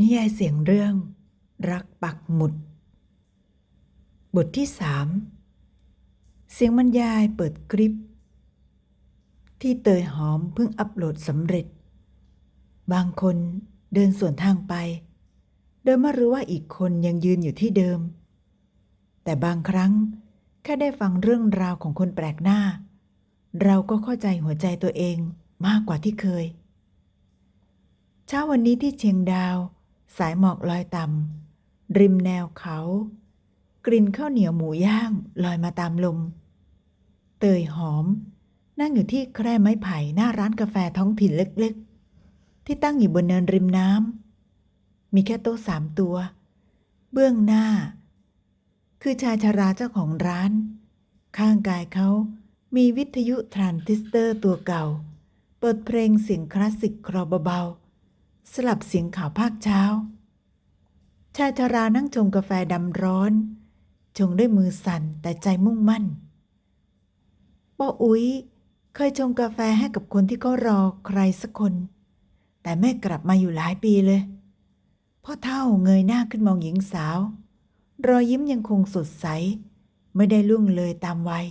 นิยายเสียงเรื่อง รักปักหมุด บทที่สามเสียงบรรยายเปิดคลิป ที่เตยหอมเพิ่งอัปโหลดสำเร็จ บางคนเดินสวนทางไป โดยไม่รู้ว่าอีกคนยังยืนอยู่ที่เดิม แต่บางครั้งแค่ได้ฟังเรื่องราวของคนแปลกหน้า เราก็เข้าใจหัวใจตัวเองมากกว่าที่เคยเช้าวันนี้ที่เชียงดาว สายหมอกลอยต่ำริมแนวเขา กลิ่นข้าวเหนียวหมูย่างลอยมาตามลม เตยหอม นั่งอยู่ที่แคร่ไม้ไผ่หน้าร้านกาแฟท้องถิ่นเล็กๆ ที่ตั้งอยู่บนเนินริมน้ำมีแค่โต๊ะสามตัว เบื้องหน้า คือชายชาราเจ้าของร้าน ข้างกายเขามีวิทยุทรานซิสเตอร์ตัวเก่า เปิดเพลงเสียงคลาสสิกคลอเบาๆ สลับเสียงข่าวภาคเช้า ชายชรานั่งชงกาแฟดำร้อน ชงด้วยมือสั่นแต่ใจมุ่งมั่นป้าอุ๊ยเคยชงกาแฟให้กับคนที่เขารอใครสักคน แต่แม่กลับมาอยู่หลายปีเลยพ่อเท่าเงยหน้าขึ้นมองหญิงสาว รอยยิ้มยังคงสดใส ไม่ได้ล่วงเลยตามวัย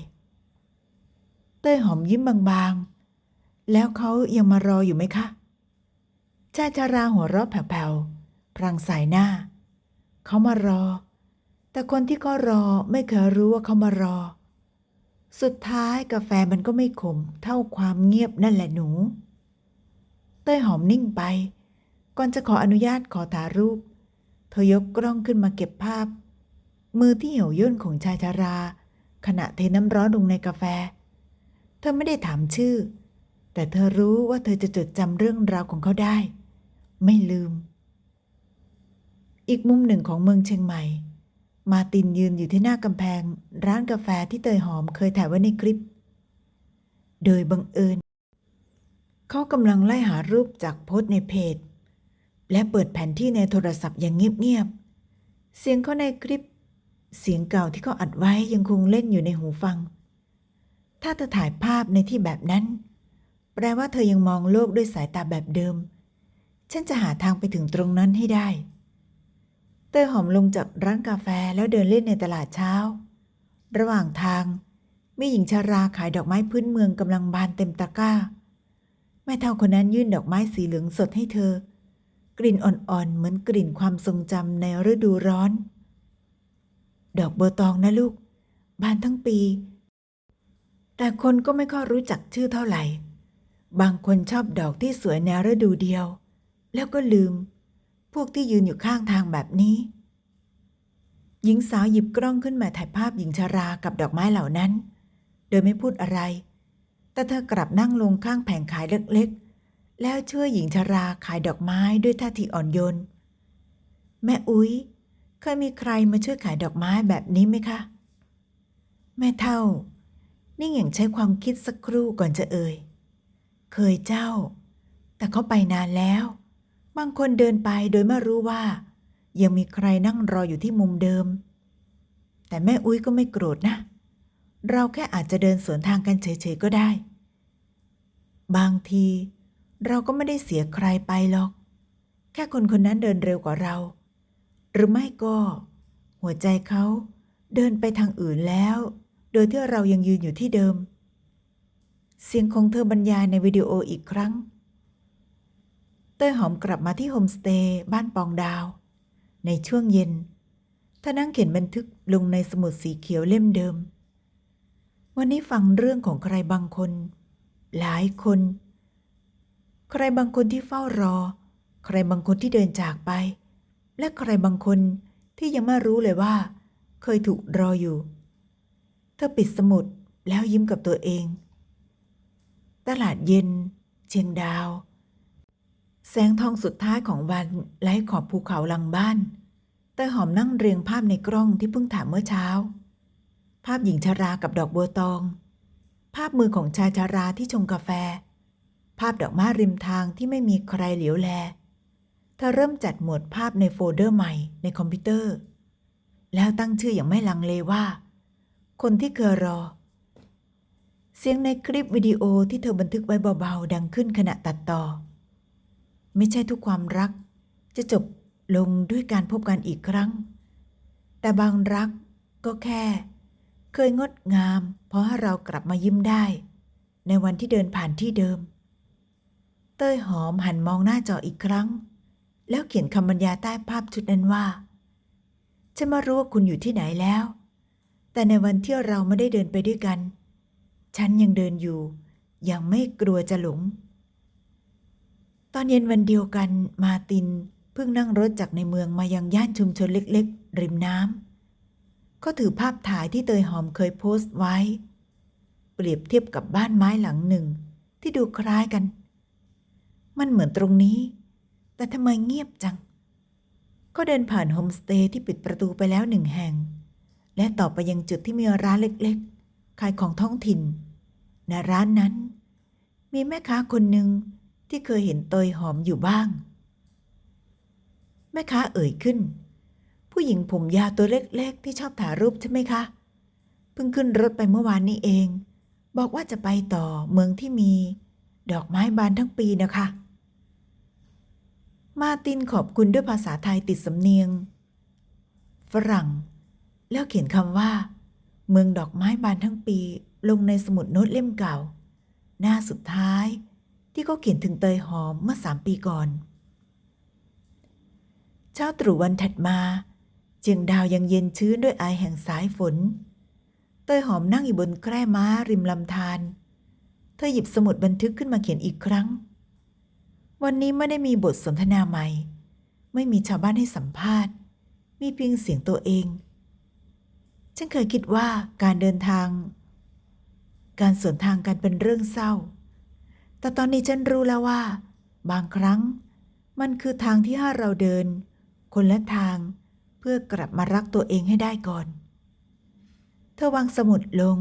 เต้ยหอมยิ้มบางๆ แล้วเขายังมารออยู่ไหมคะ ชายชาราหัวเราะแผ่วๆพลางสายหน้า เขามารอ แต่คนที่เขารอไม่เคยรู้ว่าเขามารอ สุดท้ายกาแฟมันก็ไม่ขมเท่าความเงียบนั่นแหละหนู เต้ยหอมนิ่งไป ก่อนจะขออนุญาตขอถ่ายรูป เธอยกกล้องขึ้นมาเก็บภาพ มือที่เหี่ยวย่นของชายชารา ขณะเทน้ำร้อนลงในกาแฟ เธอไม่ได้ถามชื่อ แต่เธอรู้ว่าเธอจะจดจำเรื่องราวของเขาได้ ไม่ลืม อีกมุมหนึ่งของเมืองเชียงใหม่ มาตินยืนอยู่ที่หน้ากำแพง ร้านกาแฟที่เตยหอมเคยถ่ายไว้ในคลิป โดยบังเอิญ เขากำลังไล่หารูปจากโพสต์ในเพจ และเปิดแผนที่ในโทรศัพท์อย่างเงียบๆ เสียงเขาในคลิป เสียงเก่าที่เขาอัดไว้ยังคงเล่นอยู่ในหูฟัง ถ้าเธอถ่ายภาพในที่แบบนั้น แปลว่าเธอยังมองโลกด้วยสายตาแบบเดิม ฉันจะหาทางไปถึงตรงนั้นให้ได้ เตยหอมลงจากร้านกาแฟแล้วเดินเล่นในตลาดเช้า ระหว่างทาง มีหญิงชาราขายดอกไม้พื้นเมืองกำลังบานเต็มตะกร้า แม่เท่าคนนั้นยื่นดอกไม้สีเหลืองสดให้เธอ กลิ่นอ่อนๆ เหมือนกลิ่นความทรงจำในฤดูร้อน ดอกเบอร์ตองนะลูก บานทั้งปี แต่คนก็ไม่ค่อยรู้จักชื่อเท่าไหร่ บางคนชอบดอกที่สวยในฤดูเดียว แล้วก็ลืม พวกที่ยืนอยู่ข้างทางแบบนี้ หญิงสาวหยิบกล้องขึ้นมาถ่ายภาพหญิงชารากับดอกไม้เหล่านั้น โดยไม่พูดอะไร แต่เธอกลับนั่งลงข้างแผงขายเล็กๆ แล้วช่วยหญิงชาราขายดอกไม้ด้วยท่าทีอ่อนโยน แม่อุ๊ยเคยมีใครมาช่วยขายดอกไม้แบบนี้ไหมคะ แม่เท่านิ่งอย่างใช้ความคิดสักครู่ก่อนจะเอ่ย เคยเจ้า แต่เขาไปนานแล้ว บางคนเดินไปโดยไม่รู้ว่า ยังมีใครนั่งรออยู่ที่มุมเดิม แต่แม่อุ้ยก็ไม่โกรธนะ เราแค่อาจจะเดินสวนทางกันเฉยๆก็ได้ บางทีเราก็ไม่ได้เสียใครไปหรอก แค่คนคนนั้นเดินเร็วกว่าเรา หรือไม่ก็ หัวใจเขาเดินไปทางอื่นแล้ว โดยที่เรายังยืนอยู่ที่เดิม เสียงของเธอบรรยายในวิดีโออีกครั้ง เต้ยหอมกลับมาที่โฮมสเตย์บ้านปองดาว ในช่วงเย็นเธอนั่งเขียนบันทึกลงในสมุดสีเขียวเล่มเดิม วันนี้ฟังเรื่องของใครบางคน หลายคน ใครบางคนที่เฝ้ารอ ใครบางคนที่เดินจากไป และใครบางคนที่ยังไม่รู้เลยว่า เคยถูกรออยู่เธอปิดสมุดแล้วยิ้มกับตัวเอง ตลาดเย็น เชียงดาว แสงทองสุดท้ายของวันไล่ขอบภูเขาหลังบ้าน แต่หอมนั่งเรียงภาพในกล้องที่เพิ่งถ่ายเมื่อเช้า ภาพหญิงชารากับดอกบัวตอง ภาพมือของชายชาราที่ชงกาแฟ ภาพดอกไม้ริมทางที่ไม่มีใครเหลียวแลเธอเริ่มจัดหมวดภาพในโฟลเดอร์ใหม่ในคอมพิวเตอร์ แล้วตั้งชื่ออย่างไม่ลังเลว่า คนที่เคยรอ เสียงในคลิปวิดีโอที่เธอบันทึกไว้เบาๆ ดังขึ้นขณะตัดต่อ ไม่ใช่ทุกความรัก จะจบลงด้วยการพบกันอีกครั้ง แต่บางรักก็แค่ เคยงดงาม เพราะให้เรากลับมายิ้มได้ ในวันที่เดินผ่านที่เดิม เต้ยหอมหันมองหน้าจออีกครั้ง แล้วเขียนคำบรรยายใต้ภาพชุดนั้นว่าฉันมารู้ว่าคุณอยู่ที่ไหนแล้ว แต่ในวันที่เราไม่ได้เดินไปด้วยกัน ฉันยังเดินอยู่ ยังไม่กลัวจะหลง ตอนเย็นวันเดียวกันมาตินเพิ่งนั่งรถจากในเมืองมายังย่านชุมชนเล็กๆ ริมน้ำก็ถือภาพถ่ายที่เตยหอมเคยโพสต์ไว้ เปรียบเทียบกับบ้านไม้หลังหนึ่งที่ดูคล้ายกัน มันเหมือนตรงนี้ แต่ทำไมเงียบจัง ก็เดินผ่านโฮมสเตย์ที่ปิดประตูไปแล้วหนึ่งแห่ง และต่อไปยังจุดที่มีร้านเล็กๆ ขายของท้องถิ่น ในร้านนั้น มีแม่ค้าคนหนึ่ง ที่เคยเห็นเตยหอมอยู่บ้าง แม่ค้าเอ่ยขึ้น ผู้หญิงผมยาวตัวเล็กๆ ที่ชอบถ่ายรูปใช่ไหมคะ เพิ่งขึ้นรถไปเมื่อวานนี้เอง บอกว่าจะไปต่อเมืองที่มี ดอกไม้บานทั้งปีนะคะ มาตินขอบคุณด้วยภาษาไทยติดสำเนียง ฝรั่ง แล้วเขียนคำว่า เมืองดอกไม้บานทั้งปีลงในสมุดโน้ตเล่มเก่า หน้าสุดท้าย ที่เขาเขียนถึงเตยหอมเมื่อสามปีก่อน เช้าตรู่วันถัดมา เจียงดาวยังเย็นชื้นด้วยไอแห่งสายฝน เตยหอมนั่งอยู่บนแคร่ม้าริมลำธารเธอหยิบสมุดบันทึกขึ้นมาเขียนอีกครั้ง วันนี้ไม่ได้มีบทสนทนาใหม่ ไม่มีชาวบ้านให้สัมภาษณ์ มีเพียงเสียงตัวเอง ฉันเคยคิดว่าการเดินทาง การสวนทางกันเป็นเรื่องเศร้า แต่ตอนนี้ฉันรู้แล้วว่า บางครั้ง มันคือทางที่ให้เราเดิน คนละทางเพื่อกลับมารักตัวเองให้ได้ก่อน เธอวางสมุดลง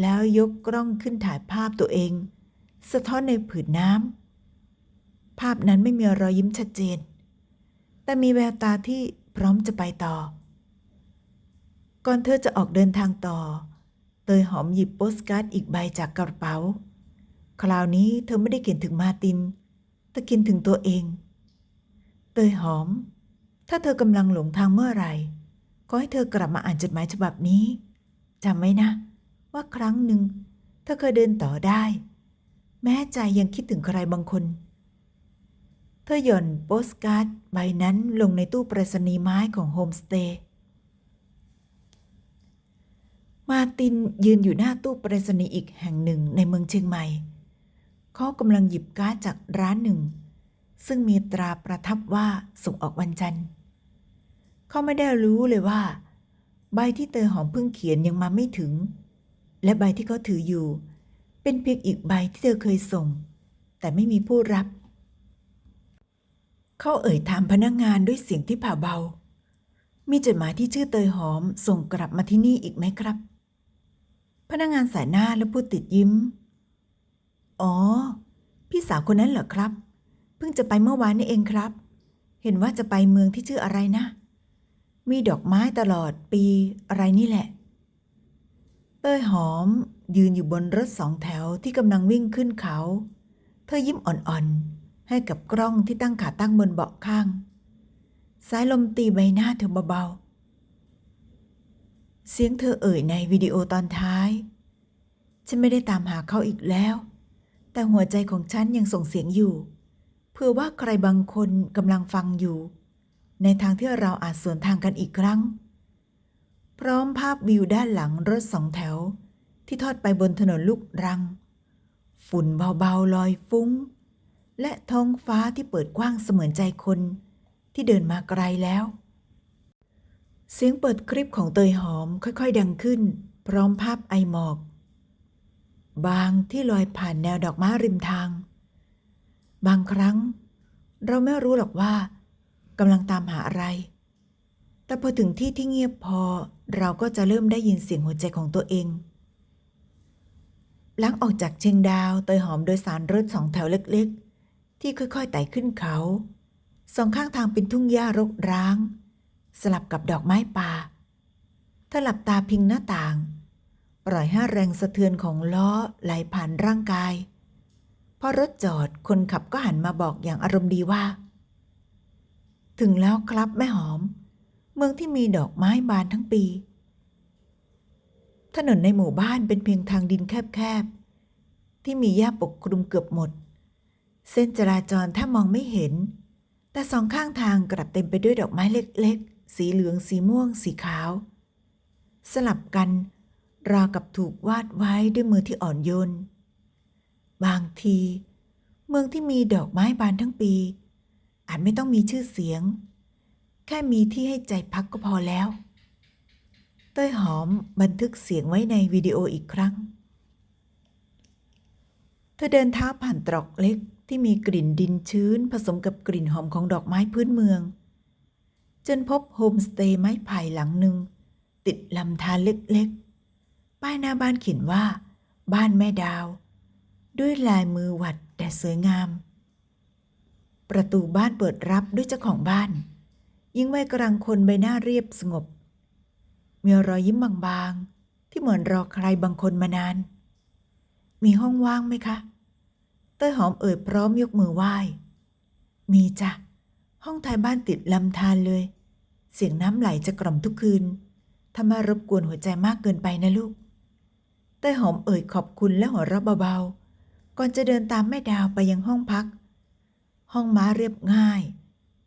แล้วยกกล้องขึ้นถ่ายภาพตัวเอง สะท้อนในผืนน้ำภาพนั้นไม่มีรอยยิ้มชัดเจน แต่มีแววตาที่พร้อมจะไปต่อ ก่อนเธอจะออกเดินทางต่อ เตยหอมหยิบโปสการ์ดอีกใบจากกระเป๋า คราวนี้เธอไม่ได้เขียนถึงมาติน แต่เขียนถึงตัวเอง เตยหอม ถ้าเธอกำลังหลงทางเมื่อไหร่ขอให้เธอกลับมาอ่านจดหมายฉบับนี้จำไว้นะ ว่าครั้งหนึ่งเธอเคยเดินต่อได้ แม้ใจยังคิดถึงใครบางคน เธอหย่อนโปสการ์ดใบนั้นลงในตู้ปรษณีย์ไม้ของโฮมสเตย์มาตินยืนอยู่หน้าตู้ปรษณีย์อีกแห่งหนึ่งในเมืองเชียงใหม่ เขากำลังหยิบการ์ดจากร้านหนึ่ง ซึ่งมีตราประทับว่าส่งออกวันจันทร์ เขาไม่ได้รู้เลยว่า ใบที่เตยหอมเพิ่งเขียนยังมาไม่ถึง และใบที่เขาถืออยู่ เป็นเพียงอีกใบที่เธอเคยส่ง แต่ไม่มีผู้รับ เขาเอ่ยถามพนักงานด้วยเสียงที่ผ่าเบา มีจดหมายที่ชื่อเตยหอมส่งกลับมาที่นี่อีกไหมครับ พนักงานสายหน้าและพูดติดยิ้ม อ๋อ พี่สาวคนนั้นเหรอครับ เพิ่งจะไปเมื่อวานนี่เองครับ เห็นว่าจะไปเมืองที่ชื่ออะไรนะ มีดอกไม้ตลอดปีอะไรนี่แหละ เต้ยหอมยืนอยู่บนรถสองแถวที่กำลังวิ่งขึ้นเขา เธอยิ้มอ่อนๆ ให้กับกล้องที่ตั้งขาตั้งบนเบาะข้าง สายลมตีใบหน้าเธอเบาๆ เสียงเธอเอ่ยในวิดีโอตอนท้าย ฉันไม่ได้ตามหาเขาอีกแล้ว แต่หัวใจของฉันยังส่งเสียงอยู่ เพื่อว่าใครบางคนกำลังฟังอยู่ ในทางที่เราอาจสวนทางกันอีกครั้ง พร้อมภาพวิวด้านหลังรถสองแถว ที่ทอดไปบนถนนลูกรัง ฝุ่นเบาๆลอยฟุ้ง และท้องฟ้าที่เปิดกว้างเสมือนใจคนที่เดินมาไกลแล้ว เสียงเปิดคลิปของเตยหอมค่อยๆ ดังขึ้น พร้อมภาพไอหมอก บางที่ลอยผ่านแนวดอกไม้ริมทาง บางครั้ง เราไม่รู้หรอกว่ากำลังตามหาอะไร แต่พอถึงที่ที่เงียบพอเราก็จะเริ่มได้ยินเสียงหัวใจของตัวเอง หลังออกจากเชียงดาวเตยหอมโดยสารรถสองแถวเล็กๆ ที่ค่อยๆไต่ขึ้นเขา สองข้างทางเป็นทุ่งหญ้ารกร้าง สลับกับดอกไม้ป่าเธอหลับตาพิงหน้าต่าง ปล่อยให้แรงสะเทือนของล้อไหลผ่านร่างกาย พอรถจอดคนขับก็หันมาบอกอย่างอารมณ์ดีว่า ถึงแล้วครับแม่หอม เมืองที่มีดอกไม้บานทั้งปี ถนนในหมู่บ้านเป็นเพียงทางดินแคบๆ ที่มีหญ้าปกคลุมเกือบหมด เส้นจราจรถ้ามองไม่เห็น แต่สองข้างทางกลับเต็มไปด้วยดอกไม้เล็กๆ สีเหลืองสีม่วง สีขาว สลับกัน ราวกับถูกวาดไว้ด้วยมือที่อ่อนโยน บางที เมืองที่มีดอกไม้บานทั้งปี อาจไม่ต้องมีชื่อเสียง แค่มีที่ให้ใจพักก็พอแล้ว เต้ยหอมบันทึกเสียงไว้ในวิดีโออีกครั้ง เธอเดินเท้าผ่านตรอกเล็กที่มีกลิ่นดินชื้นผสมกับกลิ่นหอมของดอกไม้พื้นเมือง จนพบโฮมสเตย์ไม้ไผ่หลังหนึ่งติดลำธารเล็กๆ ป้ายหน้าบ้านเขียนว่า บ้านแม่ดาว ด้วยลายมือหวัดแต่สวยงาม ประตูบ้านเปิดรับด้วยเจ้าของบ้าน ยิ่งวัยกลางคนใบหน้าเรียบสงบ มีรอยยิ้มบางๆ ที่เหมือนรอใครบางคนมานาน มีห้องว่างไหมคะเต้ยหอมเอ่ยพร้อมยกมือไหว้ มีจ้ะ ห้องท้ายบ้านติดลำธารเลย เสียงน้ำไหลจะกล่อมทุกคืน ถ้ามารบกวนหัวใจมากเกินไปนะลูก เต้หอมเอ่ยขอบคุณและหัวเราะเบาๆ ก่อนจะเดินตามแม่ดาวไปยังห้องพัก ห้องม้าเรียบง่าย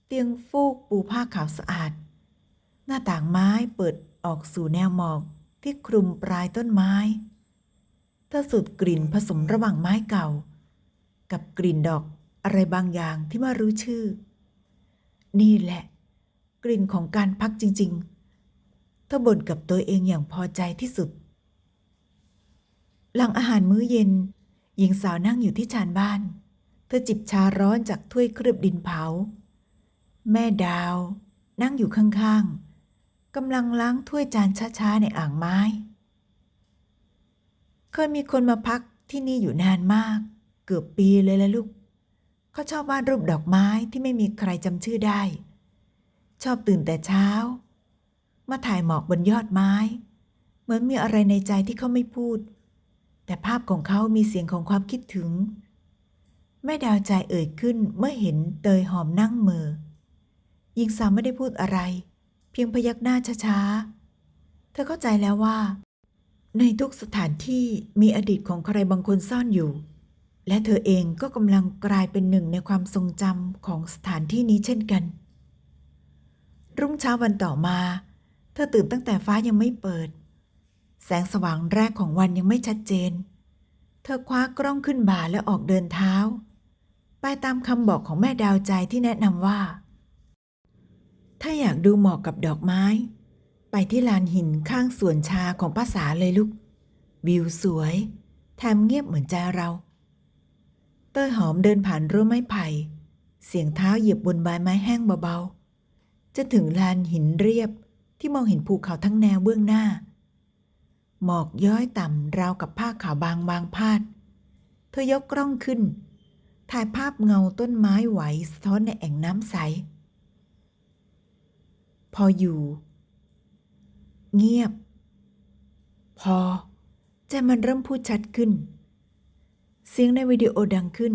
เตียงฟูกปูผ้าขาวสะอาด หน้าต่างไม้เปิดออกสู่แนวหมอกที่คลุมปลายต้นไม้เธอสูดกลิ่นผสมระหว่างไม้เก่า กับกลิ่นดอกอะไรบางอย่างที่ไม่รู้ชื่อ นี่แหละ กลิ่นของการพักจริงๆเธอบ่นกับตัวเองอย่างพอใจที่สุด หลังอาหารมื้อเย็น หญิงสาวนั่งอยู่ที่ชานบ้าน เธอจิบชาร้อนจากถ้วยเคลือบดินเผา แม่ดาว นั่งอยู่ข้างๆกำลังล้างถ้วยจานช้าๆในอ่างไม้ เคยมีคนมาพักที่นี่อยู่นานมาก เกือบปีเลยละลูกเขาชอบวาดรูปดอกไม้ที่ไม่มีใครจำชื่อได้ ชอบตื่นแต่เช้า มาถ่ายหมอกบนยอดไม้ เหมือนมีอะไรในใจที่เขาไม่พูด แต่ภาพของเขามีเสียงของความคิดถึง แม่ดาวใจเอ่ยขึ้นเมื่อเห็นเตยหอมนั่งเมือหญิงสาวไม่ได้พูดอะไร เพียงพยักหน้าช้าๆ เธอเข้าใจแล้วว่า ในทุกสถานที่มีอดีตของใครบางคนซ่อนอยู่ และเธอเองก็กำลังกลายเป็นหนึ่งในความทรงจำของสถานที่นี้เช่นกัน รุ่งเช้าวันต่อมา เธอตื่นตั้งแต่ฟ้ายังไม่เปิด แสงสว่างแรกของวันยังไม่ชัดเจน เธอคว้ากล้องขึ้นบ่าและออกเดินเท้า ไปตามคำบอกของแม่ดาวใจที่แนะนำว่า ถ้าอยากดูหมอกกับดอกไม้ ไปที่ลานหินข้างสวนชาของป้าสาเลยลูก วิวสวยแถมเงียบเหมือนใจเรา เต้ยหอมเดินผ่านรั้วไม้ไผ่ เสียงเท้าเหยียบบนใบไม้แห้งเบาๆ จะถึงลานหินเรียบที่มองเห็นภูเขาทั้งแนวเบื้องหน้า หมอกย้อยต่ำราวกับผ้าขาวบางบางพาด เธอยกกล้องขึ้น ถ่ายภาพเงาต้นไม้ไหวสะท้อนในแอ่งน้ำใส พออยู่ เงียบ พอ ใจมันเริ่มพูดชัดขึ้น เสียงในวิดีโอดังขึ้น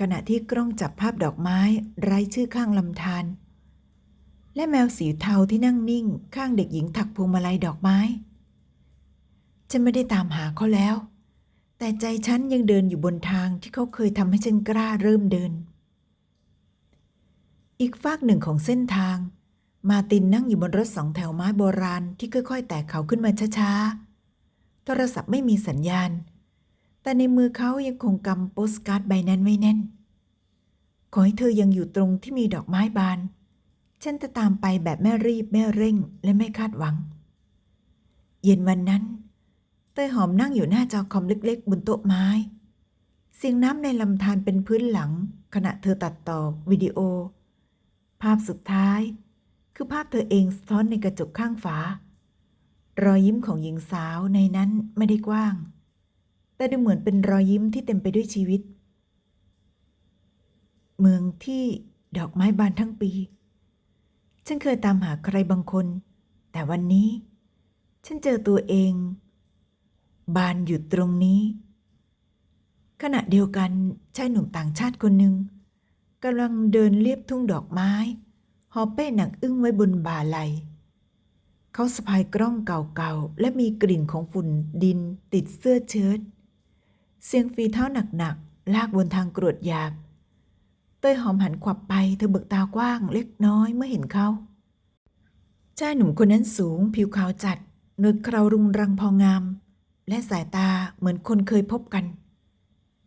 ขณะที่กล้องจับภาพดอกไม้ไร้ชื่อข้างลำธารและแมวสีเทาที่นั่งนิ่งข้างเด็กหญิงถักพวงมาลัยดอกไม้ ฉันไม่ได้ตามหาเขาแล้ว แต่ใจฉันยังเดินอยู่บนทางที่เขาเคยทำให้ฉันกล้าเริ่มเดิน อีกฟากหนึ่งของเส้นทาง มาตินนั่งอยู่บนรถสองแถวไม้โบราณที่ค่อยๆแตกเขาขึ้นมาช้าๆ โทรศัพท์ไม่มีสัญญาณ แต่ในมือเขายังคงกำโปสการ์ดใบนั้นไว้แน่น ขอให้เธอยังอยู่ตรงที่มีดอกไม้บาน ฉันจะตามไปแบบแม่รีบแม่เร่งและไม่คาดหวัง เย็นวันนั้น เตยหอมนั่งอยู่หน้าจอคอมเล็กๆ บนโต๊ะไม้ เสียงน้ำในลำธารเป็นพื้นหลัง ขณะเธอตัดต่อวิดีโอ ภาพสุดท้าย คือภาพเธอเองสะท้อนในกระจกข้างฝา รอยยิ้มของหญิงสาวในนั้นไม่ได้กว้าง แต่ดูเหมือนเป็นรอยยิ้มที่เต็มไปด้วยชีวิต เมืองที่ดอกไม้บานทั้งปี ฉันเคยตามหาใครบางคน แต่วันนี้ ฉันเจอตัวเอง บานอยู่ตรงนี้ ขณะเดียวกันชายหนุ่มต่างชาติคนหนึ่งกำลังเดินเลียบทุ่งดอกไม้หอเป้หนักอึ้งไว้บนบ่าไหลเขาสะพายกล้องเก่าๆ และมีกลิ่นของฝุ่นดินติดเสื้อเชิ้ตเสียงฝีเท้าหนักๆ ลากบนทางกรวดหยาบ เต้ยหอมหันขวับไปเธอเบิกตากว้างเล็กน้อยเมื่อเห็นเขาชายหนุ่มคนนั้นสูง ผิวขาวจัดนวดเครารุงรังพองาม และสายตาเหมือนคนเคยพบกัน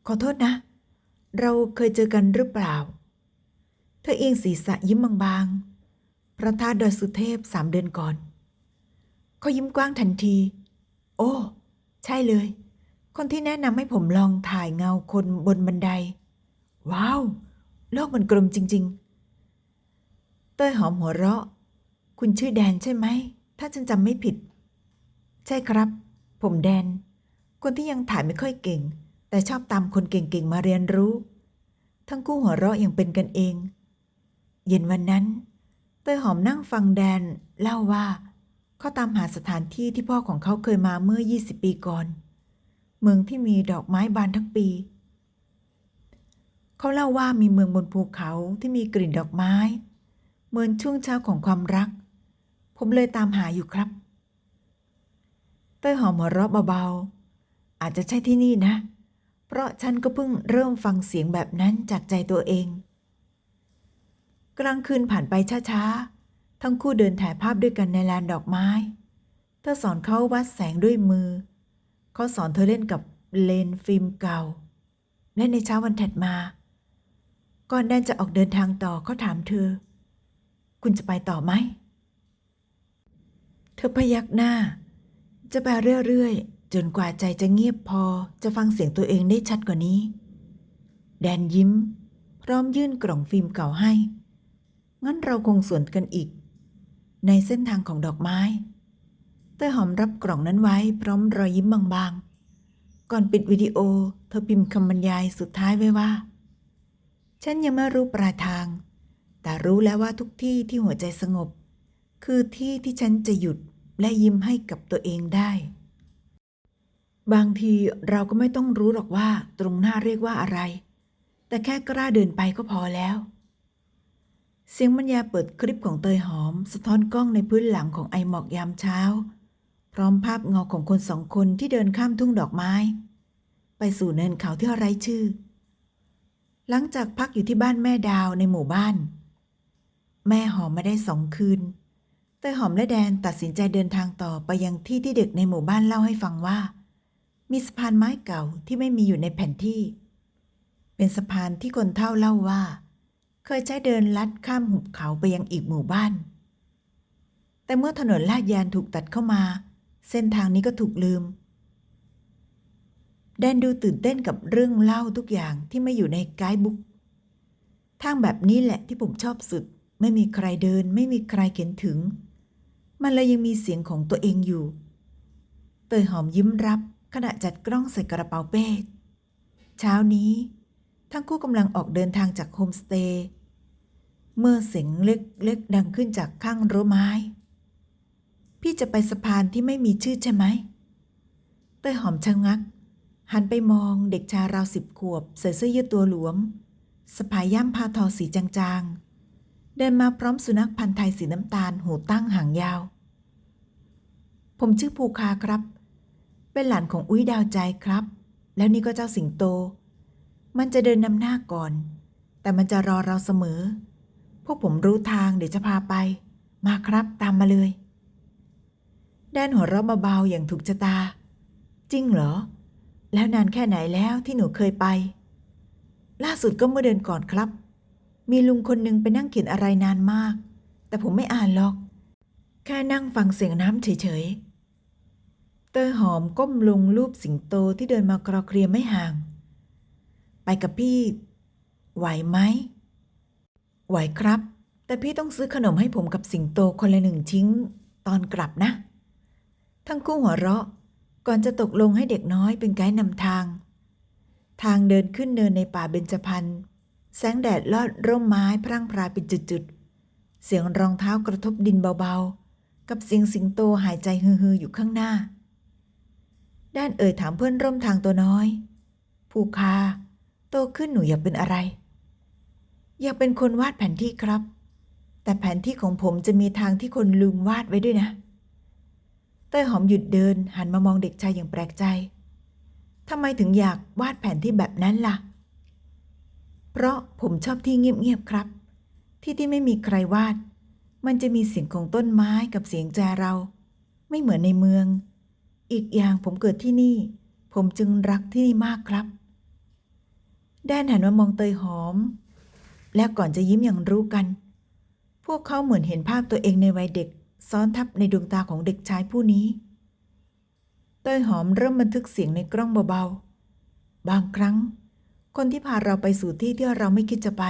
ขอโทษนะ เราเคยเจอกันหรือเปล่า เธอเอียงศีรษะยิ้มบางๆ พระธาตุดอยสุเทพสามเดือนก่อน เขายิ้มกว้างทันที โอ้ ใช่เลย คนที่แนะนำให้ผมลองถ่ายเงาคนบนบันได ว้าว โลกมันกลมจริง ๆ เต้ยหอมหัวเราะ คุณชื่อแดนใช่ไหม ถ้าฉันจำไม่ผิด ใช่ครับ ผมแดน คนที่ยังถ่ายไม่ค่อยเก่ง แต่ชอบตามคนเก่งๆมาเรียนรู้ ทั้งคู่หัวเราะอย่างเป็นกันเอง เย็นวันนั้น เตยหอมนั่งฟังแดนเล่าว่าเขาตามหาสถานที่ที่พ่อของเขาเคยมาเมื่อ 20 ปีก่อน เมืองที่มีดอกไม้บานทั้งปี เขาเล่าว่ามีเมืองบนภูเขาที่มีกลิ่นดอกไม้ เหมือนช่วงเช้าของความรัก ผมเลยตามหาอยู่ครับ ต้ยหอมหัวเราะเบาๆ อาจจะใช่ที่นี่นะ เพราะฉันก็เพิ่งเริ่มฟังเสียงแบบนั้นจากใจตัวเอง กลางคืนผ่านไปช้าๆ ทั้งคู่เดินถ่ายภาพด้วยกันในลานดอกไม้ เธอสอนเขาวัดแสงด้วยมือ เขาสอนเธอเล่นกับเลนฟิล์มเก่า และในเช้าวันถัดมา ก่อนแดนจะออกเดินทางต่อเขาถามเธอ คุณจะไปต่อไหม เธอพยักหน้า จะไปเรื่อยๆ จนกว่าใจจะเงียบพอจะฟังเสียงตัวเองได้ชัดกว่านี้ แดนยิ้ม พร้อมยื่นกล่องฟิล์มเก่าให้ งั้นเราคงสวนกันอีก ในเส้นทางของดอกไม้เต้ยหอมรับกล่องนั้นไว้พร้อมรอยยิ้มบางๆ ก่อนปิดวิดีโอ เธอพิมพ์คำบรรยายสุดท้ายไว้ว่า ฉันยังไม่รู้ปลายทาง แต่รู้แล้วว่าทุกที่ที่หัวใจสงบ คือที่ที่ฉันจะหยุด และยิ้มให้กับตัวเองได้ บางทีเราก็ไม่ต้องรู้หรอกว่าตรงหน้าเรียกว่าอะไร แต่แค่กล้าเดินไปก็พอแล้ว เสียงบรรยายเปิดคลิปของเตยหอม สะท้อนกล้องในพื้นหลังของไอหมอกยามเช้า พร้อมภาพเงาของคนสองคนที่เดินข้ามทุ่งดอกไม้ ไปสู่เนินเขาที่ไร้ชื่อ หลังจากพักอยู่ที่บ้านแม่ดาวในหมู่บ้าน แม่หอมมาได้สองคืน เตยหอมและแดนตัดสินใจเดินทางต่อไปยังที่ที่เด็กในหมู่บ้านเล่าให้ฟังว่า มีสะพานไม้เก่าที่ไม่มีอยู่ในแผนที่ เป็นสะพานที่คนเฒ่าเล่าว่า เคยใช้เดินลัดข้ามหุบเขาไปยังอีกหมู่บ้าน แต่เมื่อถนนลาดยางถูกตัดเข้ามา เส้นทางนี้ก็ถูกลืม แดนดูตื่นเต้นกับเรื่องเล่าทุกอย่างที่ไม่อยู่ในไกด์บุ๊กทางแบบนี้แหละที่ผมชอบสุด ไม่มีใครเดิน ไม่มีใครเขียนถึง มันเลยยังมีเสียงของตัวเองอยู่ เตยหอมยิ้มรับขณะจัดกล้องใส่กระเป๋าเป้เช้านี้ ทั้งคู่กำลังออกเดินทางจากโฮมสเตย์เมื่อเสียงเล็กๆดังขึ้นจากข้างรั้วไม้ พี่จะไปสะพานที่ไม่มีชื่อใช่ไหม เต้ยหอมชะงัก หันไปมองเด็กชายราวสิบขวบ ใส่เสื้อยืดตัวหลวมสะพายย่ามผ้าทอสีจาง เดินมาพร้อมสุนัขพันธ์ไทยสีน้ำตาลหูตั้งหางยาว ผมชื่อภูคาครับ เป็นหลานของอุ้ยดาวใจครับ แล้วนี่ก็เจ้าสิงโต มันจะเดินนำหน้าก่อน แต่มันจะรอเราเสมอ พวกผมรู้ทางเดี๋ยวจะพาไป มาครับตามมาเลย แดนหัวเราะเบาๆอย่างถูกชะตา จริงเหรอ แล้วนานแค่ไหนแล้วที่หนูเคยไป ล่าสุดก็เมื่อเดือนก่อนครับ มีลุงคนหนึ่งไปนั่งเขียนอะไรนานมาก แต่ผมไม่อ่านหรอก แค่นั่งฟังเสียงน้ำเฉยๆ เตยหอมก้มลงรูปสิงโตที่เดินมากรอเคลียร์ไม่ห่าง ไปกับพี่ ไหวไหม ไหวครับ แต่พี่ต้องซื้อขนมให้ผมกับสิงโตคนละหนึ่งชิ้นตอนกลับนะ ทั้งคู่หัวเราะ ก่อนจะตกลงให้เด็กน้อยเป็นไกด์นำทาง ทางเดินขึ้นเนินในป่าเบญจพรรณ แสงแดดลอดร่มไม้พร่างพรายเป็นจุดๆ เสียงรองเท้ากระทบดินเบาๆ กับเสียงสิงโตหายใจฮือๆอยู่ข้างหน้า ด้านเอ่ยถามเพื่อนร่วมทางตัวน้อยภูคา โตขึ้นหนูอยากเป็นอะไร อยากเป็นคนวาดแผนที่ครับ แต่แผนที่ของผมจะมีทางที่คนลืมวาดไว้ด้วยนะ เต้ยหอมหยุดเดินหันมามองเด็กชายอย่างแปลกใจทำไมถึงอยากวาดแผนที่แบบนั้นล่ะ เพราะผมชอบที่เงียบๆครับ ที่ที่ไม่มีใครวาด มันจะมีเสียงของต้นไม้กับเสียงแจเรา ไม่เหมือนในเมือง อีกอย่างผมเกิดที่นี่ ผมจึงรักที่นี่มากครับแดนหันมามองเตยหอม แล้วก่อนจะยิ้มอย่างรู้กัน พวกเขาเหมือนเห็นภาพตัวเองในวัยเด็ก ซ้อนทับในดวงตาของเด็กชายผู้นี้ เตยหอมเริ่มบันทึกเสียงในกล้องเบาๆ บางครั้ง คนที่พาเราไปสู่ที่ที่เราไม่คิดจะไป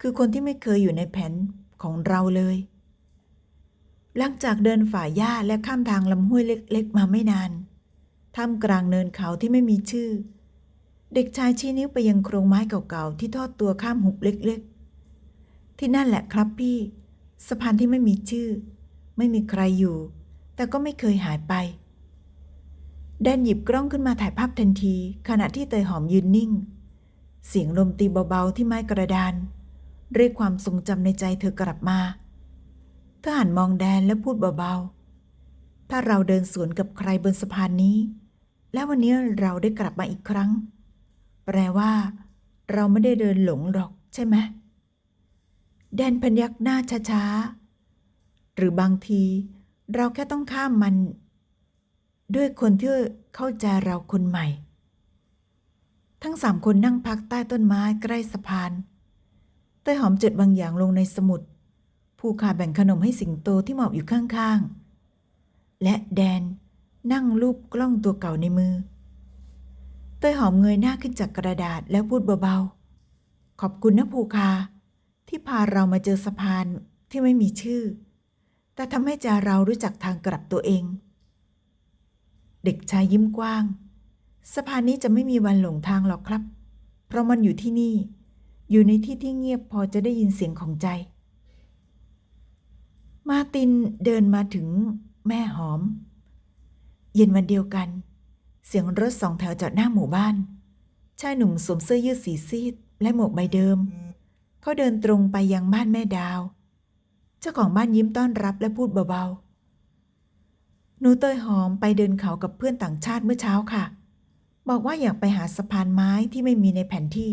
คือคนที่ไม่เคยอยู่ในแผนของเราเลย หลังจากเดินฝ่าหญ้าและข้ามทางลำห้วยเล็กๆ มาไม่นานท่ามกลางเนินเขาที่ไม่มีชื่อ เด็กชายชี้นิ้วไปยังโครงไม้เก่าๆที่ทอดตัวข้ามหุบเล็กๆ ที่นั่นแหละครับพี่ สะพานที่ไม่มีชื่อ ไม่มีใครอยู่ แต่ก็ไม่เคยหายไปแดนหยิบกล้องขึ้นมาถ่ายภาพทันที ขณะที่เตยหอมยืนนิ่ง เสียงลมตีเบาๆที่ไม้กระดาน เรียกความทรงจำในใจเธอกลับมา เธอหันมองแดนและพูดเบาๆ ถ้าเราเดินสวนกับใครบนสะพานนี้ และวันนี้เราได้กลับมาอีกครั้ง แปลว่า เราไม่ได้เดินหลงหรอกใช่ไหมแดนพยักหน้าช้าๆ หรือบางที เราแค่ต้องข้ามมัน ด้วยคนที่เข้าใจเราคนใหม่ ทั้งสามคนนั่งพักใต้ต้นไม้ใกล้สะพานเต้ยหอมจดบางอย่างลงในสมุด ผู้ขาแบ่งขนมให้สิงโตที่หมอบอยู่ข้างๆ และแดนนั่งรูปกล้องตัวเก่าในมือ เต้ยหอมเงยหน้าขึ้นจากกระดาษแล้วพูดเบาๆ ขอบคุณนะภูคา ที่พาเรามาเจอสะพานที่ไม่มีชื่อ แต่ทำให้ใจเรารู้จักทางกลับตัวเอง เด็กชายยิ้มกว้าง สะพานนี้จะไม่มีวันหลงทางหรอกครับ เพราะมันอยู่ที่นี่ อยู่ในที่ที่เงียบพอจะได้ยินเสียงของใจ มาตินเดินมาถึงแม่หอม เย็นวันเดียวกัน เสียงรถสองแถวจอดหน้าหมู่บ้าน ชายหนุ่มสวมเสื้อยืดสีซีด และหมวกใบเดิม เขาเดินตรงไปยังบ้านแม่ดาว เจ้าของบ้านยิ้มต้อนรับและพูดเบาๆหนูเตยหอมไปเดินเขากับเพื่อนต่างชาติเมื่อเช้าค่ะ บอกว่าอยากไปหาสะพานไม้ที่ไม่มีในแผนที่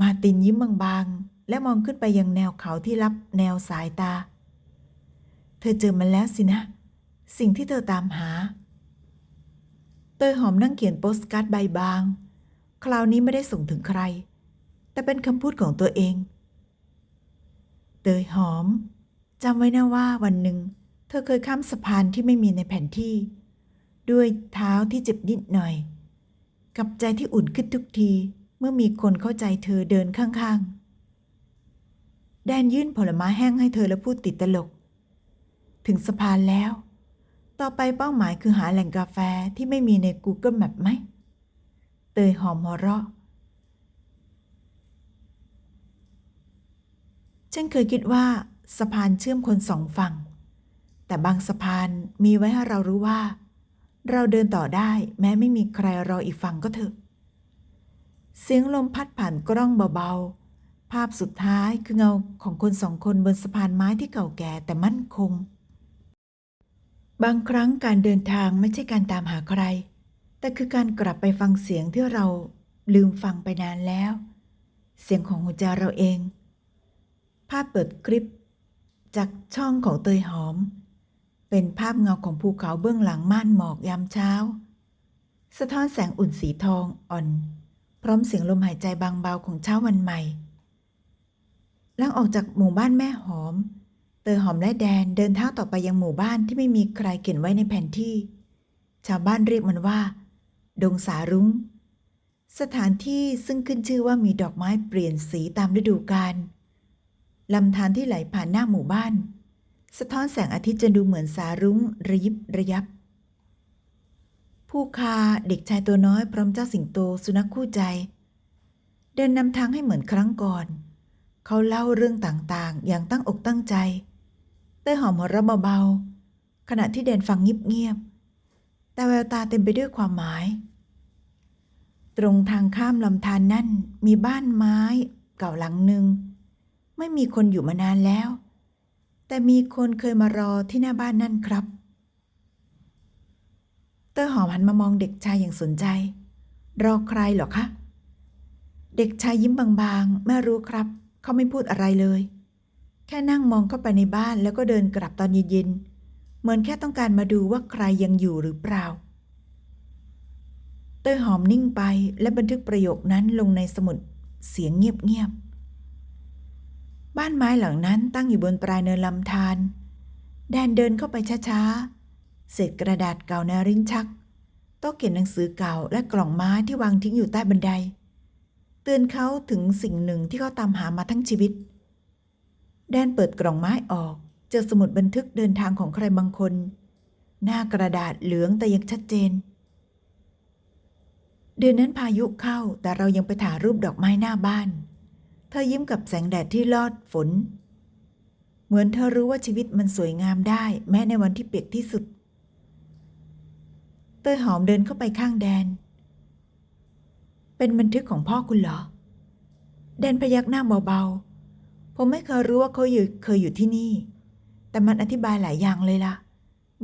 มาตินยิ้มบางๆ และมองขึ้นไปยังแนวเขาที่รับแนวสายตา เธอเจอมันแล้วสินะ สิ่งที่เธอตามหา เตยหอมนั่งเขียนโปสการ์ดใบบาง คราวนี้ไม่ได้ส่งถึงใคร แต่เป็นคำพูดของตัวเอง เตยหอมจำไว้นะว่าวันหนึ่ง เธอเคยข้ามสะพานที่ไม่มีในแผนที่ด้วยเท้าที่เจ็บนิดหน่อย กับใจที่อุ่นขึ้นทุกทีเมื่อมีคนเข้าใจเธอเดินข้างๆ แดนยื่นผลไม้แห้งให้เธอแล้วพูดติดตลก ถึงสะพานแล้ว ต่อไปเป้าหมายคือหาแหล่งกาแฟที่ไม่มีใน Google Map ไหม เตยหอมหัวเราะ ฉันเคยคิดว่าสะพานเชื่อมคนสองฝั่ง แต่บางสะพานมีไว้ให้เรารู้ว่า เราเดินต่อได้แม้ไม่มีใครรออีกฝั่งก็เถอะ เสียงลมพัดผ่านกล้องเบาๆ ภาพสุดท้ายคือเงาของคนสองคนบนสะพานไม้ที่เก่าแก่แต่มั่นคง บางครั้งการเดินทางไม่ใช่การตามหาใคร แต่คือการกลับไปฟังเสียงที่เราลืมฟังไปนานแล้ว เสียงของหัวใจเราเอง ภาพเปิดคลิป จากช่องของเตยหอม เป็นภาพเงาของภูเขาเบื้องหลังม่านหมอกยามเช้า สะท้อนแสงอุ่นสีทองอ่อน พร้อมเสียงลมหายใจบางเบาของเช้าวันใหม่ หลังออกจากหมู่บ้านแม่หอม เตยหอมและแดนเดินเท้าต่อไปยังหมู่บ้านที่ไม่มีใครเขียนไว้ในแผนที่ ชาวบ้านเรียกมันว่า ดงสารุง้ง สถานที่ซึ่งขึ้นชื่อว่ามีดอกไม้เปลี่ยนสีตามฤดูกาลลำธารที่ไหลผ่านหน้าหมู่บ้าน สะท้อนแสงอาทิตย์จะดูเหมือนสารุ้งระยิบระยับ ผู้คาเด็กชายตัวน้อยพร้อมเจ้าสิงโตสุนัขคู่ใจ เดินนำทางให้เหมือนครั้งก่อน เขาเล่าเรื่องต่างๆ อย่างตั้งอกตั้งใจ เต้หอมหัวเราะเบาๆ ขณะที่เดินฟังเงียบๆ แต่แววตาเต็มไปด้วยความหมาย ตรงทางข้ามลำธารนนั่นมีบ้านไม้เก่าหลังหนึ่งไม่มีคนอยู่มานานแล้ว แต่มีคนเคยมารอที่หน้าบ้านนั่นครับ เตอร์หอมหันมามองเด็กชายอย่างสนใจ รอใครเหรอคะ เด็กชายยิ้มบางๆ ไม่รู้ครับ เขาไม่พูดอะไรเลย แค่นั่งมองเข้าไปในบ้านแล้วก็เดินกลับตอนเย็นๆ เหมือนแค่ต้องการมาดูว่าใครยังอยู่หรือเปล่า เตยหอมนิ่งไปและบันทึกประโยคนั้นลงในสมุดเสียงเงียบๆ บ้านไม้หลังนั้นตั้งอยู่บนปลายเนินลำธารแดนเดินเข้าไปช้าๆ เศษกระดาษเก่าในริ้นชักโต๊ะเขียนหนังสือเก่าและกล่องไม้ที่วางทิ้งอยู่ใต้บันได เตือนเขาถึงสิ่งหนึ่งที่เขาตามหามาทั้งชีวิต แดนเปิดกล่องไม้ออก เจอสมุดบันทึกเดินทางของใครบางคน หน้ากระดาษเหลืองแต่ยังชัดเจน เดือนนั้นพายุเข้าแต่เรายังไปถ่ายรูปดอกไม้หน้าบ้าน เธอยิ้มกับแสงแดดที่ลอดฝน เหมือนเธอรู้ว่าชีวิตมันสวยงามได้ แม้ในวันที่เปียกที่สุด เตยหอมเดินเข้าไปข้างแดน เป็นบันทึกของพ่อคุณเหรอ แดนพยักหน้าเบาๆ ผมไม่เคยรู้ว่าเขาอยู่เคยอยู่ที่นี่ แต่มันอธิบายหลายอย่างเลยล่ะ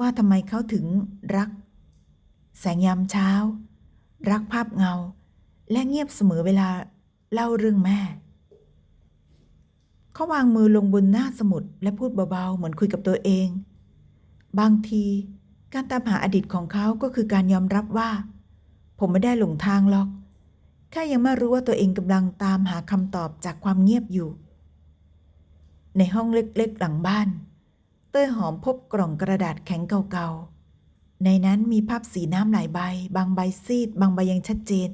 ว่าทำไมเขาถึงรัก แสงยามเช้า รักภาพเงา และเงียบเสมอเวลาเล่าเรื่องแม่ เขาวางมือลงบนหน้าสมุดและพูดเบาๆ เหมือนคุยกับตัวเอง บางที การตามหาอดีตของเขาก็คือการยอมรับว่า ผมไม่ได้หลงทางหรอกแค่ยังไม่รู้ว่าตัวเองกำลังตามหาคำตอบจากความเงียบอยู่ ในห้องเล็กๆหลังบ้าน เต้ยหอมพบกล่องกระดาษแข็งเก่าๆ ในนั้นมีภาพสีน้ำหลายใบ บางใบซีด บางใบยังชัดเจน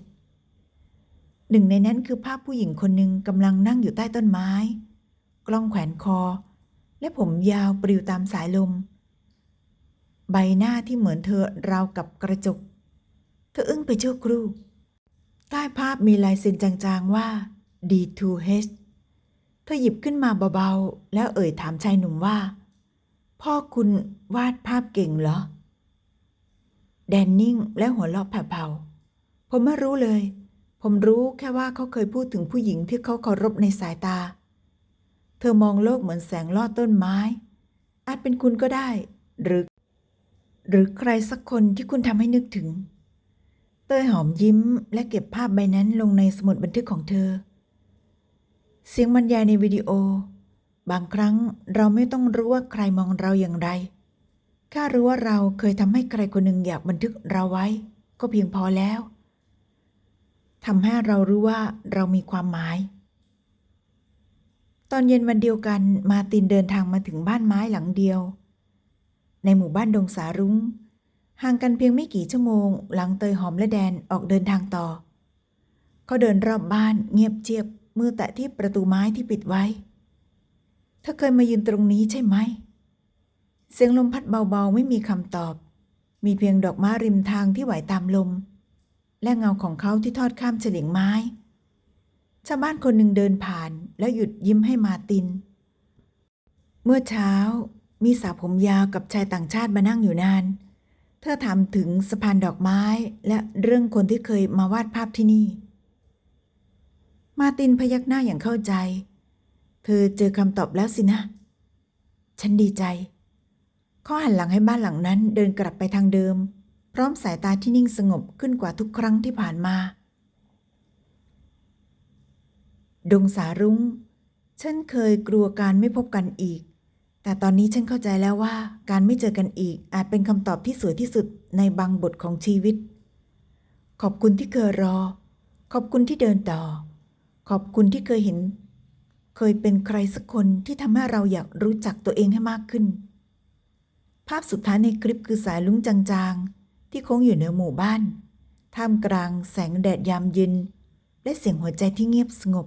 หนึ่งในนั้นคือภาพผู้หญิงคนหนึ่งกำลังนั่งอยู่ใต้ต้นไม้ กล้องแขวนคอ และผมยาวปลิวตามสายลม ใบหน้าที่เหมือนเธอราวกับกระจก เธออึ้งไปชั่วครู่ ใต้ภาพมีลายเซ็นจางๆว่า D2H เธอหยิบขึ้นมาเบาๆ แล้วเอ่ยถามชายหนุ่มว่า พ่อคุณวาดภาพเก่งเหรอ แดนนิ่งและหัวเราะแผ่วๆผมไม่รู้เลย ผมรู้แค่ว่าเขาเคยพูดถึงผู้หญิงที่เขาเคารพในสายตา ธอมองโลกเหมือนแสงลอดต้นไม้ อาจเป็นคุณก็ได้ หรือ หรือใครสักคนที่คุณทำให้นึกถึง เต้ยหอมยิ้มและเก็บภาพใบนั้นลงในสมุดบันทึกของเธอ เสียงบรรยายในวิดีโอ บางครั้งเราไม่ต้องรู้ว่าใครมองเราอย่างไรแค่รู้ว่าเราเคยทำให้ใครคนหนึ่งอยากบันทึกเราไว้ ก็เพียงพอแล้วทำให้เรารู้ว่าเรามีความหมาย ตอนเย็นวันเดียวกันมาตินเดินทางมาถึงบ้านไม้หลังเดียว ในหมู่บ้านดงสารุง้ง ห่างกันเพียงไม่กี่ชั่วโมง หลังเตยหอมและแดนออกเดินทางต่อ เขาเดินรอบบ้านเงียบเจียบมือแตะที่ประตูไม้ที่ปิดไว้ เธอเคยมายืนตรงนี้ใช่ไหม เสียงลมพัดเบาๆไม่มีคำตอบ มีเพียงดอกไม้ริมทางที่ไหวตามลม และเงาของเขาที่ทอดข้ามเฉลียงไม้ ชาวบ้านคนหนึ่งเดินผ่านแล้วหยุดยิ้มให้มาติน เมื่อเช้ามีสาวผมยาวกับชายต่างชาติมานั่งอยู่นาน เธอถามถึงสะพานดอกไม้และเรื่องคนที่เคยมาวาดภาพที่นี่ มาตินพยักหน้าอย่างเข้าใจ เธอเจอคำตอบแล้วสินะ ฉันดีใจ เขาหันหลังให้บ้านหลังนั้นเดินกลับไปทางเดิม พร้อมสายตาที่นิ่งสงบขึ้นกว่าทุกครั้งที่ผ่านมา ดงสารุง้ง ฉันเคยกลัวการไม่พบกันอีก แต่ตอนนี้ฉันเข้าใจแล้วว่า การไม่เจอกันอีกอาจเป็นคำตอบที่สวยที่สุดในบางบทของชีวิต ขอบคุณที่เคยรอ ขอบคุณที่เดินต่อ ขอบคุณที่เคยเห็น เคยเป็นใครสักคนที่ทำให้เราอยากรู้จักตัวเองให้มากขึ้น ภาพสุดท้ายในคลิปคือสายลุงจางๆ ที่โค้งอยู่เหนือหมู่บ้าน ท่ามกลางแสงแดดยามเย็นและเสียงหัวใจที่เงียบสงบ